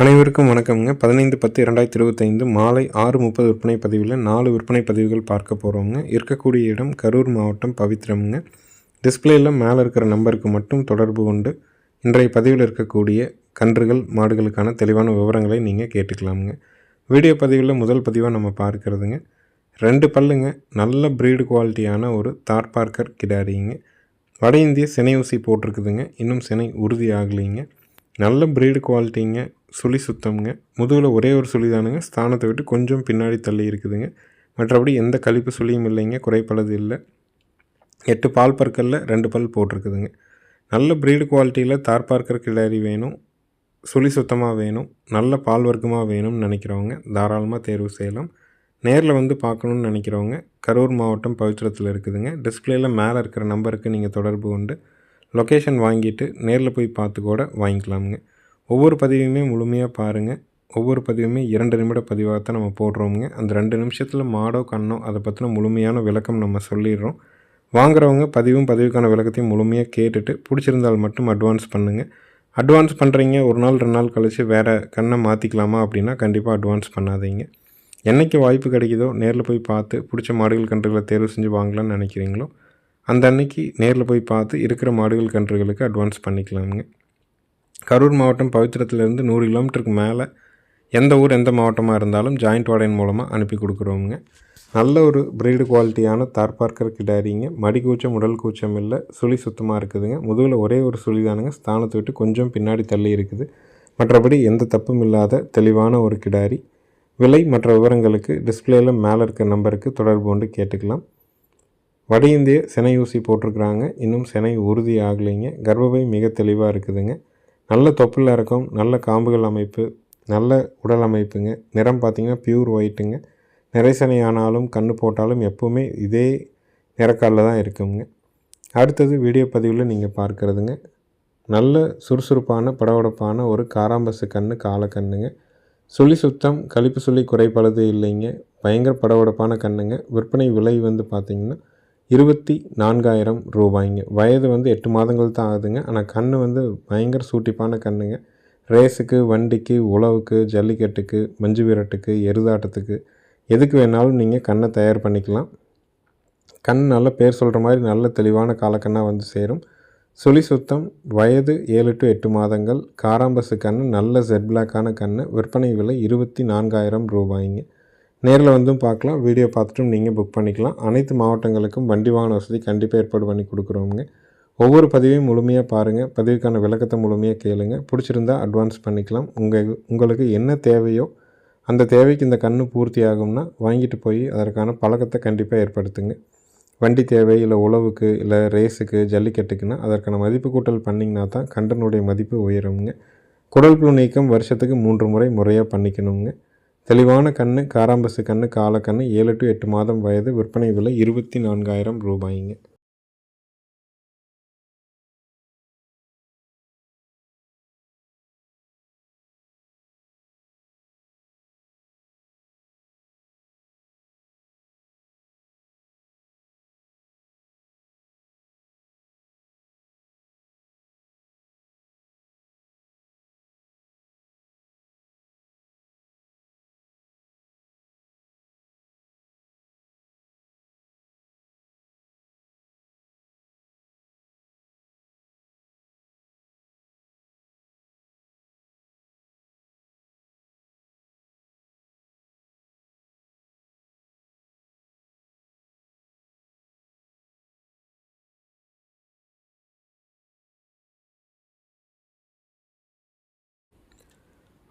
அனைவருக்கும் வணக்கம்ங்க. பதினைந்து பத்து இரண்டாயிரத்தி இருபத்தைந்து மாலை ஆறு முப்பது விற்பனை பதிவில் நாலு விற்பனை பதிவுகள் பார்க்க போகிறோங்க இருக்கக்கூடிய இடம் கரூர் மாவட்டம் பவித்ரம்ங்க டிஸ்பிளேயில் மேலே இருக்கிற நம்பருக்கு மட்டும் தொடர்பு கொண்டு இன்றைய பதிவில் இருக்கக்கூடிய கன்றுகள் மாடுகளுக்கான தெளிவான விவரங்களை நீங்கள் கேட்டுக்கலாமுங்க. வீடியோ பதிவில் முதல் பதிவாக நம்ம பார்க்குறதுங்க. ரெண்டு பல்லுங்க. நல்ல ப்ரீடு குவாலிட்டியான ஒரு தார் பார்க்கர் கிடாரிங்க. வட இந்திய சினை ஊசி போட்டிருக்குதுங்க. இன்னும் சினை உறுதி ஆகலைங்க. நல்ல ப்ரீடு குவாலிட்டிங்க சுழி சுத்தம்ங்க. முதுகில் ஒரே ஒரு சுழி தானுங்க ஸ்தானத்தை விட்டு கொஞ்சம் பின்னாடி தள்ளி இருக்குதுங்க. மற்றபடி எந்த கழிப்பு சுழியும் இல்லைங்க. குறைப்பளது இல்லை. எட்டு பால் பற்களில் ரெண்டு பல் போட்டிருக்குதுங்க. நல்ல ப்ரீடு குவாலிட்டியில் தார் பார்க்கர் கிளாரி வேணும். சுழி சுத்தமாக வேணும். நல்ல பால் வர்க்கமாக வேணும்னு நினைக்கிறவங்க தாராளமாக தேர்வு செய்யலாம். நேரில் வந்து பார்க்கணுன்னு நினைக்கிறவங்க கரூர் மாவட்டம் பவித்திரத்தில் இருக்குதுங்க. டிஸ்பிளேயில் மேலே இருக்கிற நம்பருக்கு நீங்கள் தொடர்பு கொண்டு லொக்கேஷன் வாங்கிட்டு நேரில் போய் பார்த்து கூட வாங்கிக்கலாமுங்க. ஒவ்வொரு பதிவையுமே முழுமையாக பாருங்கள் ஒவ்வொரு பதிவுமே இரண்டு நிமிட பதிவாக தான் நம்ம போடுறோமுங்க. அந்த ரெண்டு நிமிஷத்தில் மாடோ கண்ணோ அதை பற்றின முழுமையான விளக்கம் நம்ம சொல்லிடுறோம். வாங்குறவங்க பதிவும் பதிவுக்கான விளக்கத்தையும் முழுமையாக கேட்டுட்டு பிடிச்சிருந்தால் மட்டும் அட்வான்ஸ் பண்ணுங்கள் அட்வான்ஸ் பண்ணுறீங்க ஒரு நாள் ரெண்டு நாள் கழித்து வேறு கண்ணை மாற்றிக்கலாமா அப்படின்னா கண்டிப்பாக அட்வான்ஸ் பண்ணாதீங்க. என்றைக்கு வாய்ப்பு கிடைக்குதோ நேரில் போய் பார்த்து பிடிச்ச மாடுகள் கன்றுகளை தேர்வு செஞ்சு வாங்கலாம்னு நினைக்கிறீங்களோ அந்த அன்னைக்கு நேரில் போய் பார்த்து இருக்கிற மாடுகள் கன்றுகளுக்கு அட்வான்ஸ் பண்ணிக்கலாமுங்க. கரூர் மாவட்டம் பவித்திரத்துலேருந்து நூறு கிலோமீட்டருக்கு மேலே எந்த ஊர் எந்த மாவட்டமாக இருந்தாலும் ஜாயிண்ட் வாடகை மூலமாக அனுப்பி கொடுக்குறோங்க நல்ல ஒரு ப்ரீடு குவாலிட்டியான தார்பார்க்கர் கிடாரிங்க. மடி கூச்சம் உடல் கூச்சம் இல்லை. சுழி சுத்தமாக இருக்குதுங்க. முதுகில் ஒரே ஒரு சுழி தானுங்க ஸ்தானத்தை விட்டு கொஞ்சம் பின்னாடி தள்ளி இருக்குது. மற்றபடி எந்த தப்பும் இல்லாத தெளிவான ஒரு கிடாரி. விலை மற்ற விவரங்களுக்கு டிஸ்பிளேயில் மேலே இருக்க நம்பருக்கு தொடர்பு கொண்டு கேட்டுக்கலாம். வட இந்திய சினை ஊசி போட்டிருக்கிறாங்க. இன்னும் சினை உறுதி ஆகலைங்க. கர்ப்பப்பை மிக தெளிவாக இருக்குதுங்க. நல்ல தொப்பில் இருக்கும் நல்ல காம்புகள் அமைப்பு நல்ல உடல் அமைப்புங்க. நிறம் பார்த்திங்கன்னா பியூர் ஒயிட்டுங்க. நிறைசனை ஆனாலும் கண்ணு போட்டாலும் எப்போவுமே இதே நிறக்காலில் தான் இருக்குங்க. அடுத்தது வீடியோ பதிவில் நீங்கள் பார்க்குறதுங்க. நல்ல சுறுசுறுப்பான படவடப்பான ஒரு காராம்பசு கண்ணு காலக்கண்ணுங்க சுழி சுத்தம் கழிப்பு சொல்லி குறைப்பளது இல்லைங்க. பயங்கர படவடப்பான கண்ணுங்க. விற்பனை விலை வந்து பார்த்திங்கன்னா இருபத்தி நான்காயிரம் ரூபாய்ங்க. வயது வந்து எட்டு மாதங்கள் தான் ஆகுதுங்க. ஆனால் கண் வந்து பயங்கர சூட்டிப்பான கண்ணுங்க. ரேஸுக்கு வண்டிக்கு உழவுக்கு ஜல்லிக்கட்டுக்கு மஞ்சு விரட்டுக்கு எருதாட்டத்துக்கு எதுக்கு வேணாலும் நீங்கள் கண்ணை தயார் பண்ணிக்கலாம். கண் நல்ல பேர் சொல்கிற மாதிரி நல்ல தெளிவான காலக்கண்ணாக வந்து சேரும். சுழி சுத்தம் வயது ஏழு டு எட்டு மாதங்கள் காராம்பசு கண் நல்ல ஜெட் பிளாக்கான கண் விற்பனை விலை இருபத்தி நான்காயிரம் ரூபாய்ங்க. நேரில் வந்தும் பார்க்கலாம். வீடியோ பார்த்துட்டும் நீங்கள் புக் பண்ணிக்கலாம். அனைத்து மாவட்டங்களுக்கும் வண்டி வாகன வசதி கண்டிப்பாக ஏற்பாடு பண்ணி கொடுக்குறோங்க ஒவ்வொரு பதிவையும் முழுமையாக பாருங்கள் பதிவுக்கான விளக்கத்தை முழுமையாக கேளுங்க. பிடிச்சிருந்தா அட்வான்ஸ் பண்ணிக்கலாம். உங்கள் உங்களுக்கு என்ன தேவையோ அந்த தேவைக்கு இந்த கண் பூர்த்தி ஆகும்னா வாங்கிட்டு போய் அதற்கான பழக்கத்தை கண்டிப்பாக ஏற்படுத்துங்க. வண்டி தேவை இல்லை உழவுக்கு இல்லை ரேஸுக்கு ஜல்லிக்கட்டுக்குன்னா அதற்கான மதிப்பு கூட்டல் பண்ணிங்கன்னா தான் கண்டனுடைய மதிப்பு உயருங்க குடல் புழு நீக்கம் வருஷத்துக்கு மூன்று முறை முறையாக பண்ணிக்கணுங்க. தெளிவான கண் காராம்பசு கண் காலக்கண்ணு ஏழு டு எட்டு மாதம் வயது விற்பனை விலை இருபத்தி நான்காயிரம் ரூபாய்ங்க.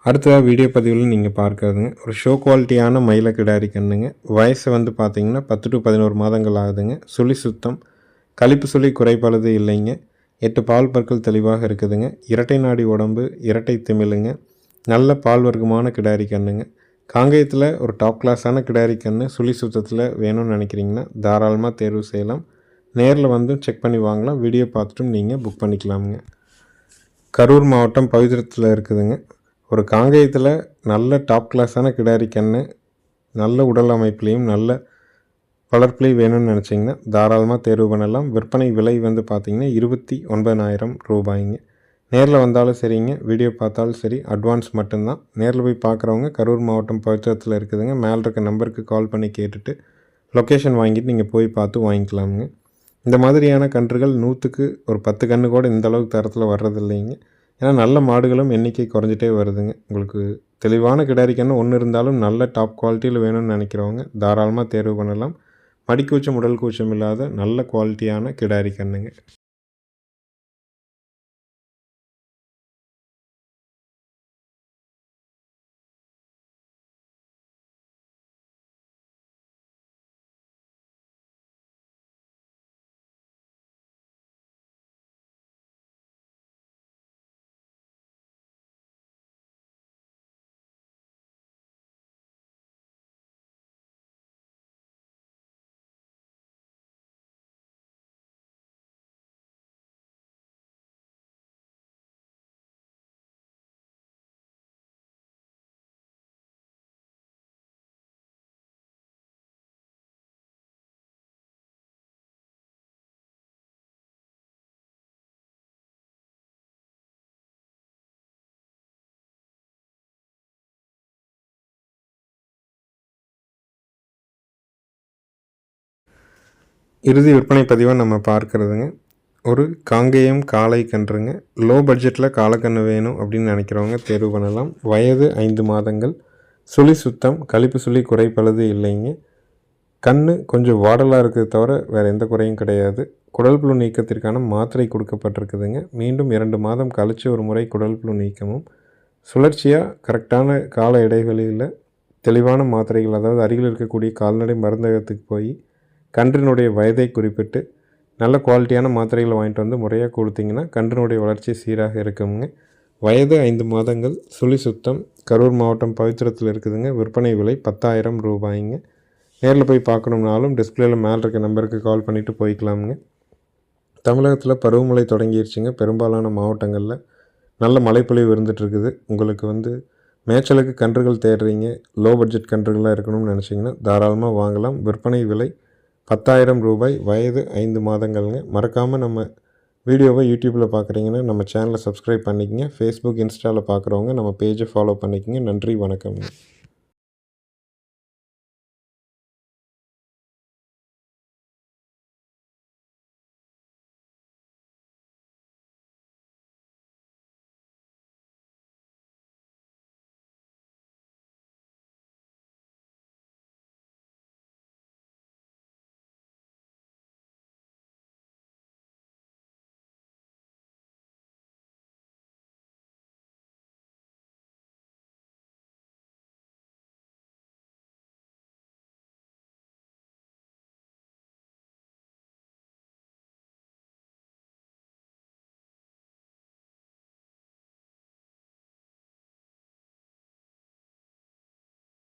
அடுத்ததாக வீடியோ பதிவில் நீங்கள் பார்க்குறதுங்க ஒரு ஷோ குவாலிட்டியான மயில கிடாரி கண்ணுங்க. வயசு வந்து பார்த்திங்கன்னா பத்து டு பதினோரு மாதங்கள் ஆகுதுங்க. சுழி சுத்தம் கழிப்பு சுழி குறைபாடு இல்லைங்க. எட்டு பால் பற்கள் தெளிவாக இருக்குதுங்க. இரட்டை நாடி உடம்பு இரட்டை திமிழுங்க நல்ல பால் வர்க்கமான கிடாரி கண்ணுங்க. காங்கேயத்தில் ஒரு டாப் கிளாஸான கிடாரி கண்ணு சுழி சுத்தத்தில் வேணும்னு நினைக்கிறீங்கன்னா தாராளமாக தேர்வு செய்யலாம். நேரில் வந்து செக் பண்ணி வாங்கலாம். வீடியோ பார்த்துட்டும் நீங்கள் புக் பண்ணிக்கலாமுங்க. கரூர் மாவட்டம் பவித்திரத்தில் இருக்குதுங்க. ஒரு காங்கேயத்தில் நல்ல டாப் கிளாஸான கிடாரி கன்று நல்ல உடல் அமைப்புலேயும் நல்ல வளர்ப்புலேயும் வேணும்னு நினச்சிங்கன்னா தாராளமாக தேர்வு பண்ணலாம். விற்பனை விலை வந்து பார்த்திங்கன்னா இருபத்தி ஒன்பதாயிரம் ரூபாய்ங்க. நேரில் வந்தாலும் சரிங்க வீடியோ பார்த்தாலும் சரி அட்வான்ஸ் மட்டும்தான். நேரில் போய் பார்க்குறவங்க கரூர் மாவட்டம் பச்சத்தில் இருக்குதுங்க மேலே இருக்க நம்பருக்கு கால் பண்ணி கேட்டுட்டு லொக்கேஷன் வாங்கிட்டு நீங்கள் போய் பார்த்து வாங்கிக்கலாமுங்க. இந்த மாதிரியான கன்றுகள் நூற்றுக்கு ஒரு பத்து கன்று கூட இந்த அளவுக்கு தரத்தில் வர்றதில்லைங்க. ஏன்னா நல்ல மாடுகளும் எண்ணிக்கை குறைஞ்சிட்டே வருதுங்க. உங்களுக்கு தெளிவான கிடாரி கன்று ஒன்று இருந்தாலும் நல்ல டாப் குவாலிட்டியில் வேணும்னு நினைக்கிறவங்க தாராளமாக தேர்வு பண்ணலாம். மடிக்கூச்சம் உடல் கூச்சம் இல்லாத நல்ல குவாலிட்டியான கிடாரி கன்றுங்க இறுதி விற்பனை பதிவாக நம்ம பார்க்குறதுங்க. ஒரு காங்கேயம் காளை கன்றுங்க. லோ பட்ஜெட்டில் காளைக்கன்று வேணும் அப்படின்னு நினைக்கிறவங்க தேர்வு பண்ணலாம். வயது ஐந்து மாதங்கள். சுழி சுத்தம் கழிப்பு சுழி குறைப்பழுது இல்லைங்க. கண் கொஞ்சம் வாடலாக இருக்கிறத தவிர வேறு எந்த குறையும் கிடையாது. குடல் புழு நீக்கத்திற்கான மாத்திரை கொடுக்கப்பட்டிருக்குதுங்க. மீண்டும் இரண்டு மாதம் கழித்து ஒரு முறை குடல் புழு நீக்கமும். சுழற்சியாக கரெக்டான கால இடைவெளியில் தெளிவான மாத்திரைகள் அதாவது அருகில் இருக்கக்கூடிய கால்நடை மருந்தகத்துக்கு போய் கன்றினுடைய வயதை குறிப்பிட்டு நல்ல குவாலிட்டியான மாத்திரைகளை வாங்கிட்டு வந்து முறையாக கொடுத்தீங்கன்னா கன்றினுடைய வளர்ச்சி சீராக இருக்குங்க. வயது ஐந்து மாதங்கள் சுழி சுத்தம் கரூர் மாவட்டம் பவித்திரத்தில் இருக்குதுங்க. விற்பனை விலை பத்தாயிரம் ரூபாய்ங்க. நேரில் போய் பார்க்கணும்னாலும் டிஸ்பிளேயில் மேலே இருக்க நம்பருக்கு கால் பண்ணிவிட்டு போய்க்கலாமுங்க. தமிழகத்தில் பருவமழை தொடங்கிருச்சுங்க. பெரும்பாலான மாவட்டங்களில் நல்ல மழைப்பொழிவு இருந்துகிட்ருக்குது. உங்களுக்கு வந்து மேய்ச்சலுக்கு கன்றுகள் தேடுறீங்க லோ பட்ஜெட் கன்றுகளாக இருக்கணும்னு நினச்சிங்கன்னா தாராளமாக வாங்கலாம். விற்பனை விலை பத்தாயிரம் ரூபாய் வயது ஐந்து மாதங்கள்ங்க. மறக்காமல் நம்ம வீடியோவை யூடியூப்பில் பார்க்குறீங்கன்னா நம்ம சேனலை சப்ஸ்கிரைப் பண்ணிக்கங்க. ஃபேஸ்புக் இன்ஸ்டாவில் பார்க்குறவங்க நம்ம பேஜை ஃபாலோ பண்ணிக்கங்க. நன்றி வணக்கம்ங்க.